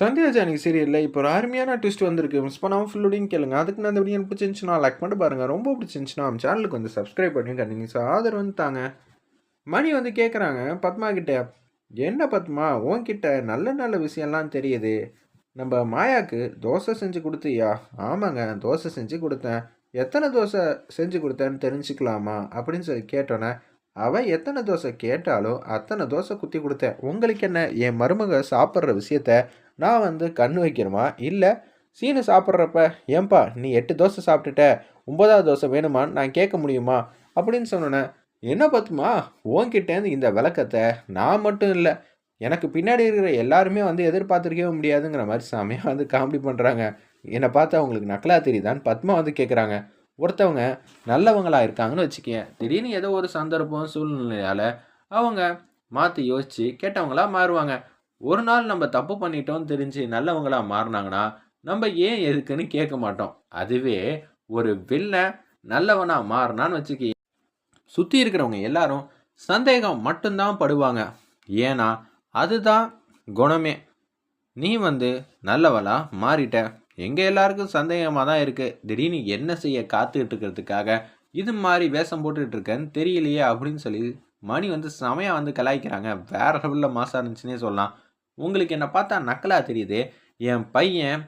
Sandhya Johnny சீரியலில். இப்போ ஒரு அருமையான ட்விஸ்ட் வந்திருக்கு. மிஸ் பண்ணாமல் ஃபுல்லுடையும் கேளுங்க. அதுக்கு நான் அந்த வீடியோ எனக்கு பிடிச்சிருந்துச்சுன்னா லைக் பண்ணிட்டு பாருங்கள் ரொம்ப பிடிச்சிருந்துச்சுன்னா நம்ம சேனலுக்கு வந்து சப்ஸ்கிரைப் பண்ணி கண்டினியூஸாக ஆதரவு வந்து தாங்க. மணி வந்து கேட்குறாங்க பத்மா கிட்ட என்ன பத்மா? உன்கிட்ட நல்ல நல்ல விஷயம்லாம் தெரியுது. நம்ம மாயாவுக்கு தோசை செஞ்சு கொடுத்தியா? ஆமாங்க தோசை செஞ்சு கொடுத்தேன். எத்தனை தோசை செஞ்சு கொடுத்தேன்னு தெரிஞ்சுக்கலாமா? அப்படின்னு சொல்லி கேட்டோன்னே அவன் எத்தனை தோசை கேட்டாலும் அத்தனை தோசை குத்தி கொடுத்தேன். உங்களுக்கு என்ன என் மருமக சாப்பிட்ற விஷயத்த நான் வந்து கண் வைக்கணுமா? இல்லை சீனு சாப்பிட்றப்ப ஏன்பா நீ எட்டு தோசை சாப்பிட்டுட்ட? ஒன்பதாவது தோசை வேணுமான்னு நான் கேட்க முடியுமா? அப்படின்னு சொன்னேன் என்ன பார்த்துமா உன்கிட்டேருந்து இந்த விளக்கத்தை நான் மட்டும் இல்லை எனக்கு பின்னாடி இருக்கிற எல்லாருமே வந்து எதிர்பார்த்துருக்கவே முடியாதுங்கிற மாதிரி சாமியாக வந்து காமெடி பண்ணுறாங்க என்னை பார்த்தா அவங்களுக்கு நக்கலா தெரியுதான்னு பத்மா வந்து கேட்குறாங்க ஒருத்தவங்க நல்லவங்களா இருக்காங்கன்னு வச்சுக்கேன் திடீர்னு ஏதோ ஒரு சந்தர்ப்பம் சூழ்நிலையால் அவங்க மாற்றி யோசித்து கேட்டவங்களாக மாறுவாங்க. ஒரு நாள் நம்ம தப்பு பண்ணிட்டோம்னு தெரிஞ்சு நல்லவங்களாக மாறினாங்கன்னா நம்ம ஏன் எதுக்குன்னு கேட்க மாட்டோம். அதுவே ஒரு வில்ல நல்லவனாக மாறினான்னு வச்சுக்கி சுற்றி இருக்கிறவங்க எல்லாரும் சந்தேகம் மட்டும்தான் படுவாங்க. ஏன்னா அதுதான் குணமே. நீ வந்து நல்லவளா மாறிட்ட. எங்கள் எல்லாருக்கும் சந்தேகமாக தான் இருக்குது திடீர்னு என்ன செய்ய காத்துக்கிட்டு இருக்கிறதுக்காக இது மாதிரி வேஷம் போட்டுக்கிட்டு இருக்கேன்னு தெரியலையே அப்படின்னு சொல்லி மணி வந்து செமையாக வந்து கலாய்க்கிறாங்க. வேற லெவலில் மாசாக இருந்துச்சுன்னே சொல்லலாம். உங்களுக்கு என்னை பார்த்தா நக்கலாக தெரியுது. என் பையன்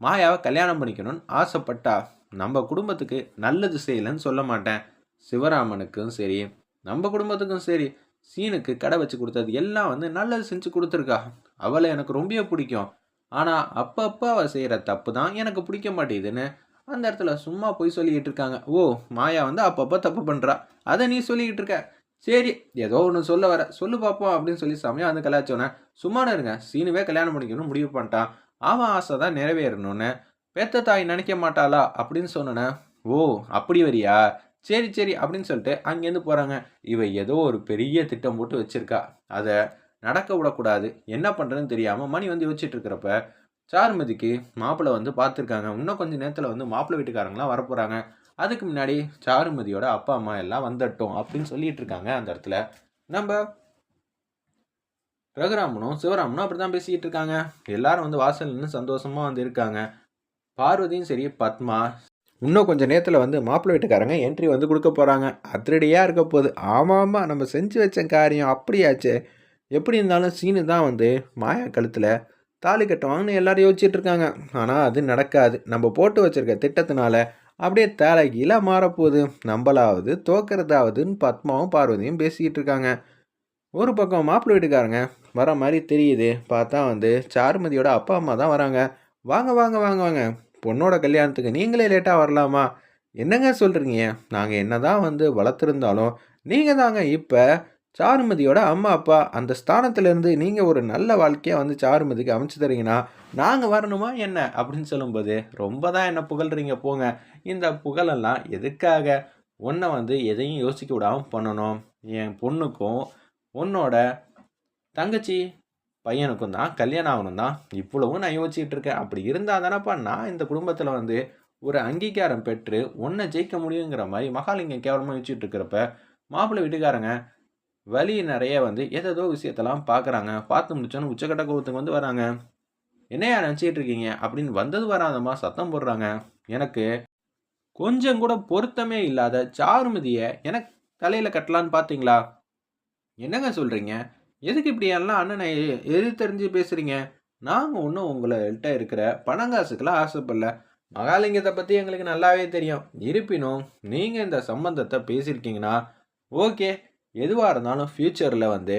மாயாவை கல்யாணம் பண்ணிக்கணும்னு ஆசைப்பட்டா நம்ம குடும்பத்துக்கு நல்லது செய்யலைன்னு சொல்ல மாட்டேன். சிவராமனுக்கும் சரி நம்ம குடும்பத்துக்கும் சரி சீனுக்கு கடை வச்சு கொடுத்தது எல்லாம் வந்து நல்லது செஞ்சு கொடுத்துருக்கா. அவளை எனக்கு ரொம்ப பிடிக்கும். ஆனால் அப்பப்போ அவள் செய்கிற தப்பு தான் எனக்கு பிடிக்க மாட்டேங்குதுன்னு அந்த இடத்துல சும்மா போய் சொல்லிக்கிட்டு இருக்காங்க. ஓ மாயா வந்து அப்பப்போ தப்பு பண்ணுறா அதை நீ சொல்லிக்கிட்டு இருக்க. சரி ஏதோ ஒன்று சொல்ல வர. சொல்லு பார்ப்போம் அப்படின்னு சொல்லி சமயம் வந்து கலாச்சோன்னே சும்மானு இருங்க சீனுவே கல்யாணம் பண்ணிக்கணும்னு முடிவு பண்ணிட்டான். அவன் ஆசை தான் நிறைவேறணும்னு. பெத்த தாய் நினைக்க மாட்டாளா அப்படின்னு சொன்னேன் ஓ அப்படி வரியா? சரி சரி அப்படின்னு சொல்லிட்டு அங்கேருந்து போகிறாங்க இவ ஏதோ ஒரு பெரிய திட்டம் போட்டு வச்சுருக்கா. அதை நடக்க விடக்கூடாது. என்ன பண்ணுறதுன்னு தெரியாமல் மணி வந்து யோசிச்சுட்டு இருக்கிறப்ப சாருமதிக்கு மாப்பிள்ளை வந்து பார்த்துருக்காங்க. இன்னும் கொஞ்சம் நேரத்தில் வந்து மாப்பிள்ளை வீட்டுக்காரங்களாம் வரப்போகிறாங்க அதுக்கு முன்னாடி சாருமதியோட அப்பா அம்மா எல்லாம் வந்துட்டோம் அப்படின்னு சொல்லிட்டு இருக்காங்க அந்த இடத்துல. நம்ம ரகுராமனும் சிவராமனும் அப்படி தான் பேசிக்கிட்டு இருக்காங்க. எல்லாரும் வந்து வாசல் நின்று சந்தோஷமாக வந்து இருக்காங்க. பார்வதியும் சரி பத்மா இன்னும் கொஞ்சம் நேரத்தில் வந்து மாப்பிள்ளை வீட்டுக்காரங்க என்ட்ரி வந்து கொடுக்க போகிறாங்க அதிரடியாக இருக்க போகுது. ஆமாம் ஆமாம் நம்ம செஞ்சு வச்ச காரியம் அப்படியாச்சு. எப்படி இருந்தாலும் சீனு தான் வந்து மாயா கழுத்தில் தாலி கட்டுவாங்கன்னு எல்லாரும் யோசிச்சுட்டு இருக்காங்க. ஆனால் அது நடக்காது. நம்ம போட்டு வச்சிருக்க திட்டத்தினால அப்படியே தலைகீழாக மாறப்போகுது. நம்மளாவது தோக்கிறதாவதுன்னு பத்மாவும் பார்வதியும் பேசிக்கிட்டு இருக்காங்க. ஒரு பக்கம் மாப்பிள்ளை வீட்டுக்காரங்க வர மாதிரி தெரியுது. பார்த்தா வந்து சாருமதியோட அப்பா அம்மா தான் வராங்க. வாங்க வாங்க வாங்க வாங்க. பொண்ணோட கல்யாணத்துக்கு நீங்களே லேட்டாக வரலாமா? என்னங்க சொல்கிறீங்க நாங்கள் என்ன தான் வந்து வளர்த்துருந்தாலும் நீங்கள் தாங்க இப்போ சாருமதியோட அம்மா அப்பா அந்த ஸ்தானத்திலேருந்து நீங்கள் ஒரு நல்ல வாழ்க்கையை வந்து சாருமதிக்கு அமைச்சு தரீங்கன்னா நாங்கள் வரணுமா என்ன? அப்படின்னு சொல்லும்போது ரொம்ப தான் என்ன புகழ்றீங்க போங்க. இந்த புகழெல்லாம் எதுக்காக? உன்னை வந்து எதையும் யோசிக்க விடாமல் பண்ணணும். என் பொண்ணுக்கும் உன்னோட தங்கச்சி பையனுக்கும் தான் கல்யாணம் ஆகணும் தான். இவ்வளவும் நான் யோசிச்சுட்டு இருக்கேன். அப்படி இருந்தால் தானப்பா நான் இந்த குடும்பத்தில் வந்து ஒரு அங்கீகாரம் பெற்று ஒன்றை ஜெயிக்க முடியுங்கிற மாதிரி மகாலிங்கம் கேவலமாக யோசிச்சுட்டு இருக்கிறப்ப மாப்பிள்ளை வீட்டுக்காரங்க வலி நிறைய வந்து ஏதேதோ விஷயத்தெல்லாம் பார்க்குறாங்க. பார்த்து முடிச்சோன்னு உச்சக்கட்ட கோபத்துக்கு வந்து வராங்க என்னையா நினச்சிட்டு இருக்கீங்க? அப்படின்னு வந்தது வராதமா சத்தம் போடுறாங்க. எனக்கு கொஞ்சம் கூட பொருத்தமே இல்லாத சாருமதியை எனக்கு தலையில் கட்டலான்னு பார்த்தீங்களா? என்னங்க சொல்கிறீங்க எதுக்கு இப்படி எல்லாம் அண்ணனை தெரிஞ்சு பேசுகிறீங்க நாங்கள் ஒன்றும் உங்கள்கிட்ட இருக்கிற பணங்காசுக்கெல்லாம் ஆசைப்படல. மகாலிங்கத்தை பற்றி எங்களுக்கு நல்லாவே தெரியும். இருப்பினும் நீங்கள் இந்த சம்பந்தத்தை பேசியிருக்கீங்கன்னா ஓகே எதுவாக இருந்தாலும் ஃப்யூச்சரில் வந்து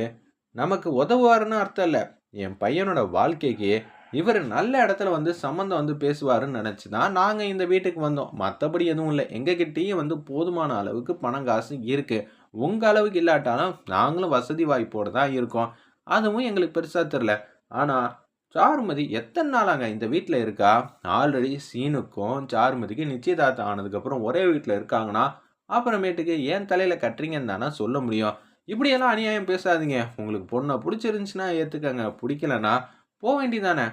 நமக்கு உதவுவாருன்னு அர்த்தம் இல்லை. என் பையனோட வாழ்க்கைக்கு இவர் நல்ல இடத்துல வந்து சம்மந்தம் வந்து பேசுவாருன்னு நினச்சி தான் நாங்கள் இந்த வீட்டுக்கு வந்தோம். மற்றபடி எதுவும் இல்லை. எங்ககிட்டயும் வந்து போதுமான அளவுக்கு பணம் காசு இருக்குது உங்கள் அளவுக்கு இல்லாட்டாலும் நாங்களும் வசதி வாய்ப்போடு தான் இருக்கோம். அதுவும் எங்களுக்கு பெருசாக தெரில ஆனால் சாருமதி எத்தனை நாளாங்க இந்த வீட்டில் இருக்கா? ஆல்ரெடி சீனுக்கும் சாருமதிக்கு நிச்சயதார்த்தம் ஆனதுக்கப்புறம் ஒரே வீட்டில் இருக்காங்கன்னா அப்புறமேட்டுக்கு ஏன் தலையில் கட்டுறீங்கன்னு தானே சொல்ல முடியும். இப்படியெல்லாம் அநியாயம் பேசாதீங்க. உங்களுக்கு பொண்ணை பிடிச்சிருந்துச்சுன்னா ஏற்றுக்கங்க பிடிக்கலன்னா போக வேண்டியதானே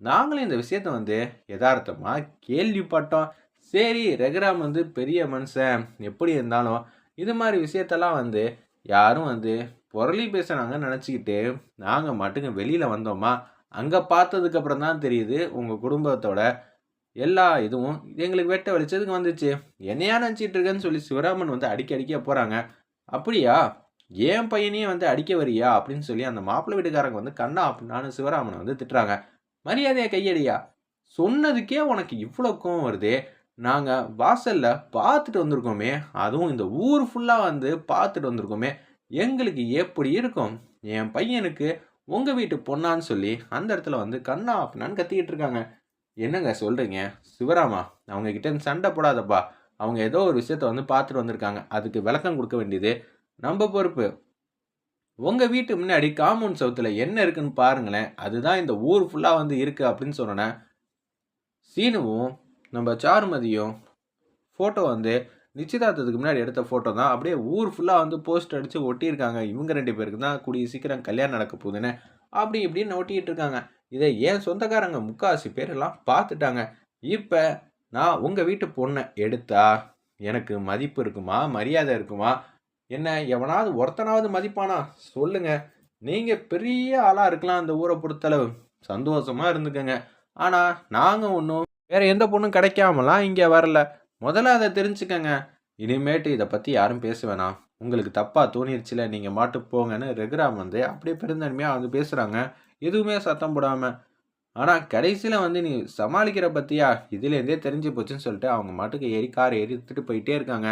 நாங்களும் இந்த விஷயத்த வந்து யதார்த்தமாக கேள்விப்பட்டோம். சரி ரகுராம் வந்து பெரிய மனுஷன். எப்படி இருந்தாலும் இது மாதிரி விஷயத்தெல்லாம் வந்து யாரும் வந்து புரளி பேசுனாங்கன்னு நினச்சிக்கிட்டு நாங்கள் மட்டுங்க வெளியில் வந்தோமா? அங்கே பார்த்ததுக்கப்புறம் தான் தெரியுது உங்கள் குடும்பத்தோட எல்லா இதுவும் எங்களுக்கு வெட்ட வெளிச்சதுக்கு வந்துச்சு என்னையா நினச்சிட்டு இருக்கேன்னு சொல்லி சிவராமன் வந்து அடிக்க அடிக்க போகிறாங்க அப்படியா? ஏன் பையனையும் வந்து அடிக்க வரியா? அப்படின்னு சொல்லி அந்த மாப்பிள்ளை வீட்டுக்காரங்க வந்து கண்ணா அப்படின்னு சிவராமனை வந்து திட்டுறாங்க. மரியாதையை கையடியா? சொன்னதுக்கே உனக்கு இவ்வளோ கோவம் வருதே. நாங்கள் வாசலில் பார்த்துட்டு வந்திருக்கோமே. அதுவும் இந்த ஊர் ஃபுல்லாக வந்து பார்த்துட்டு வந்திருக்கோமே. எங்களுக்கு எப்படி இருக்கும்? என் பையனுக்கு உங்கள் வீட்டு பொண்ணான்னு சொல்லி அந்த இடத்துல வந்து கண்ணா அப்படின்னான்னு கத்திக்கிட்டு இருக்காங்க. என்னங்க சொல்கிறீங்க சிவராமா அவங்க கிட்ட சண்டை போடாதப்பா. அவங்க ஏதோ ஒரு விஷயத்த வந்து பார்த்துட்டு வந்திருக்காங்க. அதுக்கு விளக்கம் கொடுக்க வேண்டியது நம்ம பொறுப்பு. உங்கள் வீட்டு முன்னாடி காமௌண்ட் சவுத்தில் என்ன இருக்குன்னு பாருங்களேன். அதுதான் இந்த ஊர் ஃபுல்லாக வந்து இருக்குது அப்படின்னு சொன்னோன்னே சீனுவும் நம்ம சாருமதியும் ஃபோட்டோ வந்து நிச்சயதார்த்தத்துக்கு முன்னாடி எடுத்த ஃபோட்டோ தான். அப்படியே ஊர் ஃபுல்லாக வந்து போஸ்ட் அடித்து ஒட்டியிருக்காங்க. இவங்க ரெண்டு பேருக்கு தான் கூடிய சீக்கிரம் கல்யாணம் நடக்க போகுதுன்னு. அப்படி இப்படின்னு ஒட்டிகிட்டு இருக்காங்க. இதை என் சொந்தக்காரங்க முக்காசி பேரெல்லாம் பார்த்துட்டாங்க? இப்போ நான் உங்கள் வீட்டு பொண்ணை எடுத்தா எனக்கு மதிப்பு இருக்குமா? மரியாதை இருக்குமா? என்ன எவனாவது ஒருத்தனாவது மதிப்பானா? சொல்லுங்க. நீங்கள் பெரிய ஆளாக இருக்கலாம் அந்த ஊரை பொறுத்தளவு. சந்தோஷமாக இருந்துக்கங்க. ஆனால் நாங்கள் ஒன்றும் வேறு எந்த பொண்ணும் கிடைக்காமலாம் இங்கே வரல. முதல்ல அதை தெரிஞ்சுக்கங்க. இனிமேட்டு இதை பற்றி யாரும் பேச வேணாம். உங்களுக்கு தப்பாக தோணிருச்சுல நீங்கள் மாட்டு போங்கன்னு ரெகுராம் வந்து அப்படியே பெருந்தன்மையாக வந்து பேசுகிறாங்க எதுவுமே சத்தம் போடாமல் ஆனால் கடைசியில் வந்து நீ சமாளிக்கிற பற்றியா இதுலேருந்தே தெரிஞ்சு போச்சுன்னு சொல்லிட்டு அவங்க மாட்டுக்கு ஏறி கார் ஏறி எடுத்துட்டு போயிட்டே இருக்காங்க.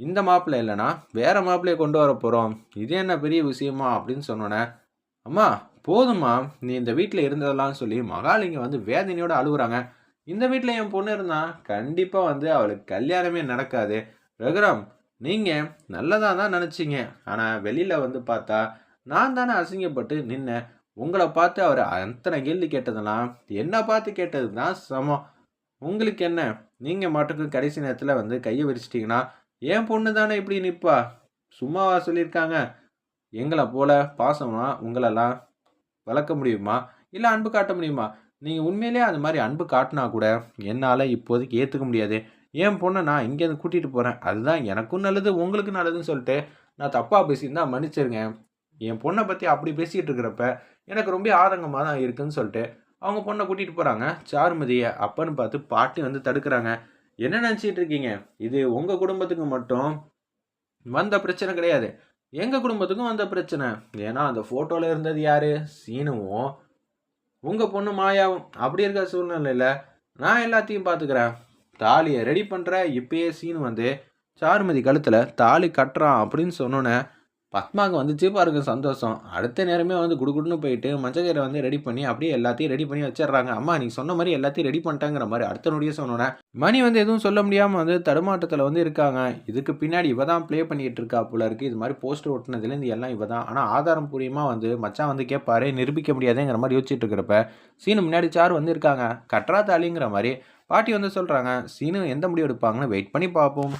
இந்த மாப்பிள்ளை இல்லைனா வேறு மாப்பிள்ளையை கொண்டு வர போகிறோம் இது என்ன பெரிய விஷயமா? அப்படின்னு சொன்னோன்னே அம்மா போதும்மா. நீ இந்த வீட்டில் இருந்ததெல்லாம் சொல்லி மகாலிங்க வந்து வேதனையோடு அழுகுறாங்க. இந்த வீட்டில் என் பொண்ணு இருந்தா கண்டிப்பாக வந்து அவளுக்கு கல்யாணமே நடக்காது. ரகுராம் நீங்கள் நல்லதாக தான் நினச்சிங்க. ஆனால் வெளியில் வந்து பார்த்தா நான் தானே அசிங்கப்பட்டு நின்னேன் உங்களை பார்த்து அவர் அத்தனை கேள்வி கேட்டதெல்லாம் என்னை பார்த்து கேட்டது தான் சமம். உங்களுக்கு என்ன? நீங்கள் மாட்டுக்கு கடைசி நேரத்தில் வந்து கையை விரிச்சிட்டிங்கன்னா என் பொண்ணு தானே இப்படி நிற்பா சும்மாவா சொல்லியிருக்காங்க. எங்களை போல பாசமா உங்களெல்லாம் வளர்க்க முடியுமா? இல்லை அன்பு காட்ட முடியுமா? நீங்கள் உண்மையிலே அது மாதிரி அன்பு காட்டினா கூட என்னால் இப்போதைக்கு ஏற்றுக்க முடியாது. என் பொண்ணை நான் இங்கேருந்து கூட்டிகிட்டு போகிறேன் அதுதான் எனக்கும் நல்லது உங்களுக்கும் நல்லதுன்னு சொல்லிட்டு நான் தப்பாக பேசியிருந்தா மன்னிச்சிருங்க. என் பொண்ணை பற்றி அப்படி பேசிகிட்டு இருக்கிறப்ப எனக்கு ரொம்ப ஆதங்கமாக தான் இருக்குதுன்னு சொல்லிட்டு அவங்க பொண்ணை கூட்டிகிட்டு போகிறாங்க சாருமதியை அப்பன்னு பார்த்து பாட்டி வந்து தடுக்கிறாங்க. என்ன நினச்சிட்டு இருக்கீங்க இது உங்கள் குடும்பத்துக்கு மட்டும் வந்த பிரச்சனை கிடையாது. எங்கள் குடும்பத்துக்கும் வந்த பிரச்சனை. ஏன்னா அந்த ஃபோட்டோவில் இருந்தது யார்? சீனுவும். உங்கள் பொண்ணு மாயாவும். அப்படி இருக்க சூழ்நிலையில் நான் எல்லாத்தையும் பார்த்துக்கிறேன். தாலியை ரெடி பண்ணுற இப்பயே சீனு வந்து சாருமதி கழுத்தில் தாலி கட்டுறான் அப்படின்னு சொன்னோன்னே பத்மாவுக்கு வந்துச்சு பாருங்க சந்தோஷம். அடுத்த நேரமே வந்து குடுகுடுன்னு போயிட்டு மஞ்சக்கரை வந்து ரெடி பண்ணி அப்படியே எல்லாத்தையும் ரெடி பண்ணி வச்சிடுறாங்க. அம்மா நீ சொன்ன மாதிரி எல்லாத்தையும் ரெடி பண்ணிட்டாங்கிற மாதிரி அடுத்த நொடியே சொன்னோன்னே மணி வந்து எதுவும் சொல்ல முடியாமல் வந்து தடுமாட்டத்தில் வந்து இருக்காங்க. இதுக்கு பின்னாடி இவ தான் ப்ளே பண்ணிட்டு இருக்கா போல இருக்கு. இது மாதிரி போஸ்டர் ஓட்டினதுலேருந்து எல்லாம் இவ தான் ஆனால் ஆதாரம் பூரியமாக வந்து மச்சான் வந்து கேட்பாரு நிரூபிக்க முடியாதுங்கிற மாதிரி யோசிச்சுட்டு இருக்கிறப்ப சீனு முன்னாடி சார் வந்து இருக்காங்க. கட்ரா தாலிங்கிற மாதிரி பாட்டி வந்து சொல்கிறாங்க சீனு எந்த முடிவு எடுப்பாங்கன்னு வெயிட் பண்ணி பார்ப்போம்.